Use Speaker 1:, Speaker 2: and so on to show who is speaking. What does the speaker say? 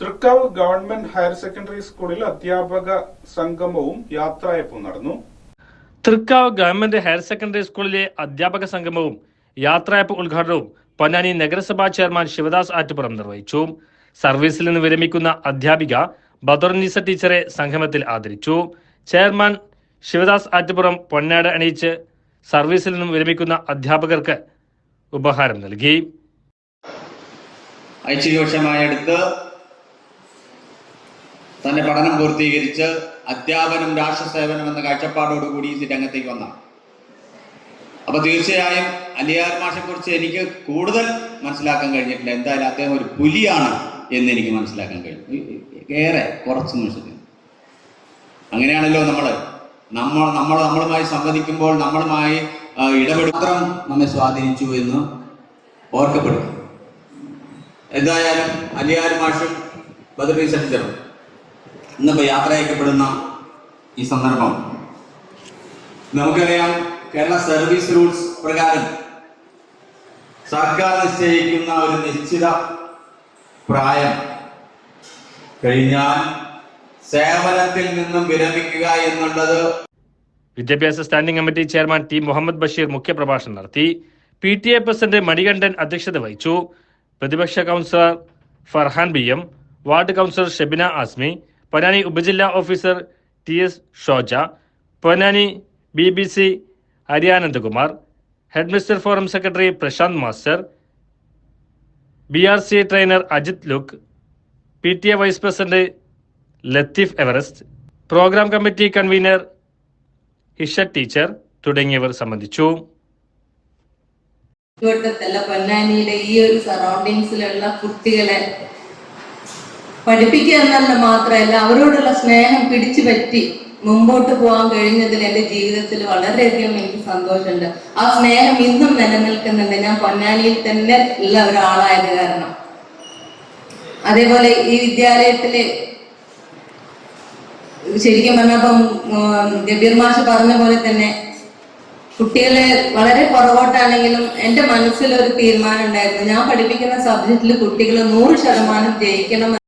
Speaker 1: Thrikkavu government higher secondary സ്കൂളിൽ അധ്യാപക സംഗമവും യാത്രയപ്പും നടന്നു.
Speaker 2: തൃക്കാവ് ഗവൺമെന്റ് ഹയർ സെക്കൻഡറി സ്കൂളിലെ അധ്യാപക സംഗമവും യാത്രയപ്പ് ഉദ്ഘാടനവും പൊന്നാനി നഗരസഭാ ചെയർമാൻ ശിവദാസ് ആറ്റുപുറം നിർവഹിച്ചു. സർവീസിൽ നിന്ന് വിരമിക്കുന്ന അധ്യാപിക ബദർനിസ ടീച്ചറെ സംഗമത്തിൽ ആദരിച്ചു. ചെയർമാൻ ശിവദാസ് ആറ്റുപുറം പൊന്നാട് അണിയിച്ച് സർവീസിൽ നിന്നും വിരമിക്കുന്ന അധ്യാപകർക്ക് ഉപഹാരം നൽകി.
Speaker 3: ഐച്ഛികവർഷമായി എടുത്ത് തന്റെ പഠനം പൂർത്തീകരിച്ച് അധ്യാപനം രാഷ്ട്രസേവനം എന്ന കാഴ്ചപ്പാടോടുകൂടി ഈ രംഗത്തേക്ക് വന്ന അപ്പൊ തീർച്ചയായും അലിയാർ മാഷെ കുറിച്ച് എനിക്ക് കൂടുതൽ മനസ്സിലാക്കാൻ കഴിഞ്ഞിട്ടില്ല. എന്തായാലും അദ്ദേഹം ഒരു പുലിയാണ് എന്ന് എനിക്ക് മനസ്സിലാക്കാൻ കഴിഞ്ഞു. ഏറെ കുറച്ച് നിമിഷത്തിൽ അങ്ങനെയാണല്ലോ നമ്മൾ നമ്മൾ നമ്മൾ നമ്മളുമായി സംവദിക്കുമ്പോൾ നമ്മളുമായി ആ, നമ്മെ സ്വാധീനിച്ചു എന്ന് ഓർക്കപ്പെടും. എന്തായാലും അലിയാർ മാഷും ബദറി സജ്ജറും ഇന്നിപ്പോൾ യാത്ര അയക്കപ്പെടുന്ന ഈ സന്ദർഭം. നമുക്കറിയാം കേരള സർവീസ് റൂൾസ് പ്രകാരം സർക്കാർ നിശ്ചയിക്കുന്ന ഒരു നിശ്ചിത പ്രായം കഴിഞ്ഞാൽ സേവനത്തിൽ നിന്നും വിരമിക്കുക എന്നുള്ളത്
Speaker 2: വിദ്യാഭ്യാസ standing committee chairman T. Muhammad Basheer മുഖ്യപ്രഭാഷണം നടത്തി. P. T. A president Manikandan അധ്യക്ഷത വഹിച്ചു. പ്രതിപക്ഷ councillor Farhan B M ward councillor Shebina Asmi Ponnani ഉപജില്ലാ officer T S Shoja Ponnani B B C Hariyanandakumar headmaster forum secretary Prashanth master B R C trainer Ajith look P T A vice president Latheef Everest programme committee convener Hisha teacher തുടങ്ങിയവർ സംബന്ധിച്ചു.
Speaker 4: പൊന്നാനിയിലെ ഈ ഒരു സറൗണ്ടിങ്സിലുള്ള കുട്ടികളെ പഠിപ്പിക്കുക എന്നല്ല മാത്രമല്ല അവരോടുള്ള സ്നേഹം പിടിച്ചു പറ്റി മുമ്പോട്ട് പോകാൻ കഴിഞ്ഞതിൽ എന്റെ ജീവിതത്തിൽ വളരെയധികം എനിക്ക് സന്തോഷമുണ്ട്. ആ സ്നേഹം ഇന്നും നിലനിൽക്കുന്നുണ്ട്. ഞാൻ പൊന്നാനിയിൽ തന്നെ ഉള്ള ഒരാളായത് കാരണം. അതേപോലെ ഈ വിദ്യാലയത്തിൽ ശരിക്കും പറഞ്ഞപ്പം ഗബീർ മാഷ് പറഞ്ഞ പോലെ തന്നെ കുട്ടികളെ വളരെ പുറകോട്ടാണെങ്കിലും എന്റെ മനസ്സിലൊരു തീരുമാനം ഉണ്ടായിരുന്നു. ഞാൻ പഠിപ്പിക്കുന്ന സബ്ജക്റ്റിൽ കുട്ടികൾ നൂറ് ശതമാനം ജയിക്കണം